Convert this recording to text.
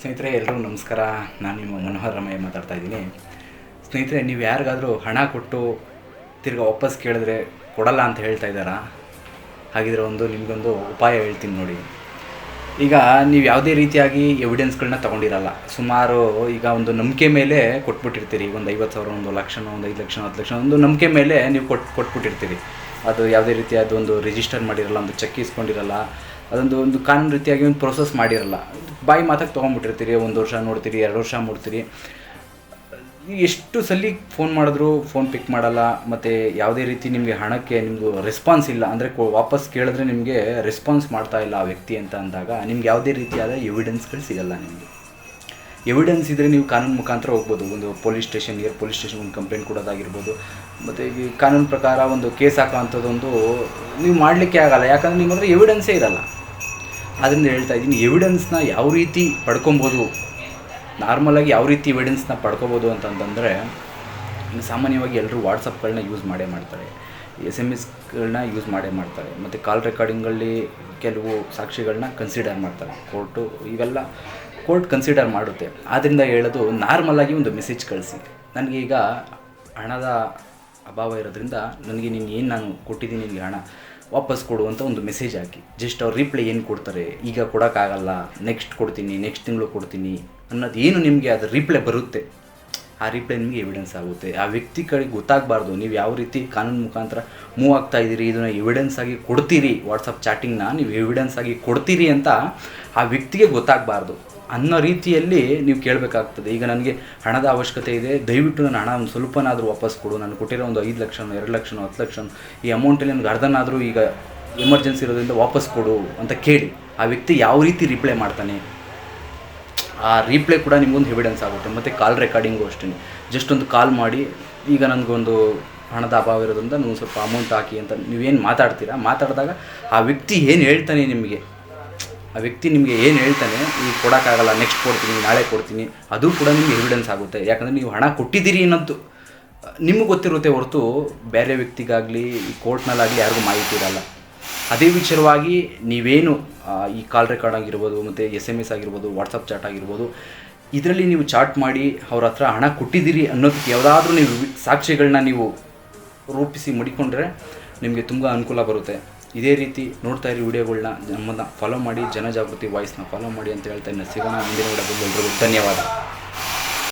ಸ್ನೇಹಿತರೆ ಎಲ್ಲರೂ ನಮಸ್ಕಾರ. ನಾನು ನಿಮ್ಮ ಮನೋಹರ್ ರಮಯ್ಯ ಮಾತಾಡ್ತಾ ಇದ್ದೀನಿ. ಸ್ನೇಹಿತರೆ, ನೀವು ಯಾರಿಗಾದರೂ ಹಣ ಕೊಟ್ಟು ತಿರ್ಗಿ ವಾಪಸ್ ಕೇಳಿದ್ರೆ ಕೊಡಲ್ಲ ಅಂತ ಹೇಳ್ತಾ ಇದ್ದಾರಾ? ಹಾಗಿದ್ರೆ ಒಂದು, ನಿಮಗೊಂದು ಉಪಾಯ ಹೇಳ್ತೀನಿ ನೋಡಿ. ಈಗ ನೀವು ಯಾವುದೇ ರೀತಿಯಾಗಿ ಎವಿಡೆನ್ಸ್ಗಳನ್ನ ತೊಗೊಂಡಿರಲ್ಲ. ಸುಮಾರು ಈಗ ಒಂದು ನಂಬಿಕೆ ಮೇಲೆ ಕೊಟ್ಬಿಟ್ಟಿರ್ತೀರಿ. ಒಂದು ಐವತ್ತು ಸಾವಿರ, ಒಂದು ಲಕ್ಷನೋ, ಒಂದು ಐದು ಲಕ್ಷ ಹತ್ತು ಲಕ್ಷ ಒಂದು ನಂಬಿಕೆ ಮೇಲೆ ನೀವು ಕೊಟ್ಟು ಕೊಟ್ಬಿಟ್ಟಿರ್ತೀರಿ. ಅದು ಯಾವುದೇ ರೀತಿಯಾದ ಒಂದು ರಿಜಿಸ್ಟರ್ ಮಾಡಿರಲ್ಲ, ಒಂದು ಚೆಕ್ ಇಸ್ಕೊಂಡಿರಲ್ಲ ಅದೊಂದು ಒಂದು ಕಾನೂನು ರೀತಿಯಾಗಿ ಒಂದು ಪ್ರೊಸೆಸ್ ಮಾಡಿರಲ್ಲ. ಬಾಯಿ ಮಾತಾಗಿ ತೊಗೊಂಡ್ಬಿಟ್ಟಿರ್ತೀರಿ, ಒಂದು ವರ್ಷ ನೋಡ್ತೀರಿ, ಎರಡು ವರ್ಷ ನೋಡ್ತೀರಿ ಎಷ್ಟು ಸಲ ಫೋನ್ ಮಾಡಿದ್ರು ಫೋನ್ ಪಿಕ್ ಮಾಡಲ್ಲ, ಮತ್ತು ಯಾವುದೇ ರೀತಿ ನಿಮಗೆ ಹಣಕ್ಕೆ ನಿಮ್ಮದು ರೆಸ್ಪಾನ್ಸ್ ಇಲ್ಲ, ಅಂದರೆ ವಾಪಸ್ ಕೇಳಿದ್ರೆ ನಿಮಗೆ ರೆಸ್ಪಾನ್ಸ್ ಮಾಡ್ತಾ ಇಲ್ಲ ಆ ವ್ಯಕ್ತಿ ಅಂತ ಅಂದಾಗ, ನಿಮ್ಗೆ ಯಾವುದೇ ರೀತಿಯಾದ ಎವಿಡೆನ್ಸ್ಗಳು ಸಿಗಲ್ಲ ನಿಮಗೆ. ಎವಿಡೆನ್ಸ್ ಇದ್ದರೆ ನೀವು ಕಾನೂನು ಮುಖಾಂತರ ಹೋಗ್ಬೋದು. ಒಂದು ಪೊಲೀಸ್ ಸ್ಟೇಷನ್ಗೆ ಪೊಲೀಸ್ ಸ್ಟೇಷನ್ ಒಂದು ಕಂಪ್ಲೇಂಟ್ ಕೊಡೋದಾಗಿರ್ಬೋದು. ಮತ್ತು ಈ ಕಾನೂನು ಪ್ರಕಾರ ಒಂದು ಕೇಸ್ ಹಾಕೋ ಅಂಥದ್ದೊಂದು ನೀವು ಮಾಡಲಿಕ್ಕೆ ಆಗಲ್ಲ. ಯಾಕಂದರೆ ನಿಮ್ಮ ಹತ್ರ ಎವಿಡೆನ್ಸೇ ಇರಲ್ಲ. ಅದರಿಂದ ಹೇಳ್ತಾ ಇದ್ದೀನಿ. ಎವಿಡೆನ್ಸ್ನ ಯಾವ ರೀತಿ ಪಡ್ಕೊಬೋದು ನಾರ್ಮಲಾಗಿ ಯಾವ ರೀತಿ ಎವಿಡೆನ್ಸ್ನ ಪಡ್ಕೊಬೋದು ಅಂತಂತಂದರೆ ಈಗ ಸಾಮಾನ್ಯವಾಗಿ ಎಲ್ಲರೂ ವಾಟ್ಸಪ್ಗಳನ್ನ ಯೂಸ್ ಮಾಡೇ ಮಾಡ್ತಾರೆ. ಎಸ್ ಎಂ ಎಸ್ಗಳನ್ನ ಯೂಸ್ ಮಾಡೇ ಮಾಡ್ತಾರೆ. ಮತ್ತು ಕಾಲ್ ರೆಕಾರ್ಡಿಂಗಲ್ಲಿ ಕೆಲವು ಸಾಕ್ಷಿಗಳನ್ನ ಕನ್ಸಿಡರ್ ಮಾಡ್ತಾರೆ. ಕೋರ್ಟು ಇವೆಲ್ಲ ಕೋರ್ಟ್ ಕನ್ಸಿಡರ್ ಮಾಡುತ್ತೆ. ಆದ್ದರಿಂದ ಹೇಳೋದು ನಾರ್ಮಲಾಗಿ ಒಂದು ಮೆಸೇಜ್ ಕಳಿಸಿ. ನನಗೀಗ ಹಣದ ಅಭಾವ ಇರೋದ್ರಿಂದ ನನಗೆ ನೀನು ಏನು ನಾನು ಕೊಟ್ಟಿದ್ದೀನಿ ನಿನಗೆ ಹಣ ವಾಪಸ್ ಕೊಡು ಅಂತ ಒಂದು ಮೆಸೇಜ್ ಹಾಕಿ. ಜಸ್ಟ್ ಅವ್ರು ರಿಪ್ಲೈ ಏನು ಕೊಡ್ತಾರೆ? ಈಗ ಕೊಡೋಕ್ಕಾಗಲ್ಲ. ನೆಕ್ಸ್ಟ್ ಕೊಡ್ತೀನಿ ನೆಕ್ಸ್ಟ್ ತಿಂಗಳು ಕೊಡ್ತೀನಿ ಅನ್ನೋದು ಏನು ನಿಮಗೆ ಅದು ರಿಪ್ಲೈ ಬರುತ್ತೆ. ಆ ರಿಪ್ಲೈ ನಿಮಗೆ ಎವಿಡೆನ್ಸ್ ಆಗುತ್ತೆ. ಆ ವ್ಯಕ್ತಿ ಕಡೆಗೆ ಗೊತ್ತಾಗಬಾರ್ದು. ನೀವು ಯಾವ ರೀತಿ ಕಾನೂನು ಮುಖಾಂತರ ಮೂವ್ ಆಗ್ತಾ ಇದ್ದೀರಿ, ಇದನ್ನು ಎವಿಡೆನ್ಸ್ ಆಗಿ ಕೊಡ್ತೀರಿ? ವಾಟ್ಸಪ್ ಚಾಟಿಂಗ್ನ ನೀವು ಎವಿಡೆನ್ಸ್ ಆಗಿ ಕೊಡ್ತೀರಿ ಅಂತ ಆ ವ್ಯಕ್ತಿಗೆ ಗೊತ್ತಾಗಬಾರ್ದು. ಅನ್ನೋ ರೀತಿಯಲ್ಲಿ ನೀವು ಕೇಳಬೇಕಾಗ್ತದೆ. ಈಗ ನನಗೆ ಹಣದ ಅವಶ್ಯಕತೆ ಇದೆ. ದಯವಿಟ್ಟು ನನ್ನ ಹಣ ಒಂದು ಸ್ವಲ್ಪನಾದರೂ ವಾಪಸ್ ಕೊಡು. ನಾನು ಕೊಟ್ಟಿರೋ ಒಂದು ಐದು ಲಕ್ಷನೋ, ಎರಡು ಲಕ್ಷನೋ, ಹತ್ತು ಲಕ್ಷನೋ, ಈ ಅಮೌಂಟಲ್ಲಿ ನನಗೆ ಅರ್ಧನಾದರೂ ಈಗ ಎಮರ್ಜೆನ್ಸಿ ಇರೋದ್ರಿಂದ ವಾಪಸ್ ಕೊಡು ಅಂತ ಕೇಳಿ. ಆ ವ್ಯಕ್ತಿ ಯಾವ ರೀತಿ ರಿಪ್ಲೈ ಮಾಡ್ತಾನೆ? ಆ ರಿಪ್ಲೈ ಕೂಡ ನಿಮಗೊಂದು ಎವಿಡೆನ್ಸ್ ಆಗುತ್ತೆ. ಮತ್ತು ಕಾಲ್ ರೆಕಾರ್ಡಿಂಗು ಅಷ್ಟೇ ಜಸ್ಟ್ ಒಂದು ಕಾಲ್ ಮಾಡಿ, ಈಗ ನನಗೊಂದು ಹಣದ ಅಭಾವ ಇರೋದ್ರಿಂದ ನೀವು ಸ್ವಲ್ಪ ಅಮೌಂಟ್ ಹಾಕಿ ಅಂತ ನೀವೇನು ಮಾತಾಡ್ತೀರಾ? ಮಾತಾಡಿದಾಗ ಆ ವ್ಯಕ್ತಿ ಏನು ಹೇಳ್ತಾನೆ ನಿಮಗೆ? ಆ ವ್ಯಕ್ತಿ ನಿಮಗೆ ಏನು ಹೇಳ್ತಾನೆ ಈಗ ಕೊಡೋಕ್ಕಾಗಲ್ಲ ನೆಕ್ಸ್ಟ್ ಕೊಡ್ತೀನಿ, ನಾಳೆ ಕೊಡ್ತೀನಿ, ಅದು ಕೂಡ ನಿಮಗೆ ಎವಿಡೆನ್ಸ್ ಆಗುತ್ತೆ. ಯಾಕಂದರೆ ನೀವು ಹಣ ಕೊಟ್ಟಿದ್ದೀರಿ ಅನ್ನೋದು ನಿಮಗೆ ಗೊತ್ತಿರುತ್ತೆ ಹೊರತು ಬೇರೆ ವ್ಯಕ್ತಿಗಾಗಲಿ, ಈ ಕೋರ್ಟ್ನಲ್ಲಾಗಲಿ ಯಾರಿಗೂ ಮಾಹಿತಿ ಇರಲ್ಲ. ಅದೇ ವಿಚಾರವಾಗಿ ನೀವೇನು ಈ ಕಾಲ್ ರೆಕಾರ್ಡ್ ಆಗಿರ್ಬೋದು, ಮತ್ತು ಎಸ್ ಎಂ ಎಸ್ ಆಗಿರ್ಬೋದು ವಾಟ್ಸಪ್ ಚಾಟ್ ಆಗಿರ್ಬೋದು, ಇದರಲ್ಲಿ ನೀವು ಚಾಟ್ ಮಾಡಿ ಅವ್ರ ಹತ್ರ ಹಣ ಕೊಟ್ಟಿದ್ದೀರಿ ಅನ್ನೋದಕ್ಕೆ ಯಾವುದಾದ್ರೂ ನೀವು ಸಾಕ್ಷಿಗಳನ್ನ ನೀವು ರೂಪಿಸಿ ಮಡಿಕೊಂಡ್ರೆ ನಿಮಗೆ ತುಂಬ ಅನುಕೂಲ ಬರುತ್ತೆ. ಇದೇ ರೀತಿ ನೋಡ್ತಾ ಇರಿ ವಿಡಿಯೋಗಳನ್ನ ನಮ್ಮನ್ನು ಫಾಲೋ ಮಾಡಿ, ಜನಜಾಗೃತಿ ವಾಯ್ಸ್ನ ಫಾಲೋ ಮಾಡಿ ಅಂತ ಹೇಳ್ತಾ ಇನ್ನು ಸಿಗೋಣ ಮುಂದಿನ ವಿಡಿಯೋದಲ್ಲಿ ಎಲ್ರಿಗೂ ಧನ್ಯವಾದ.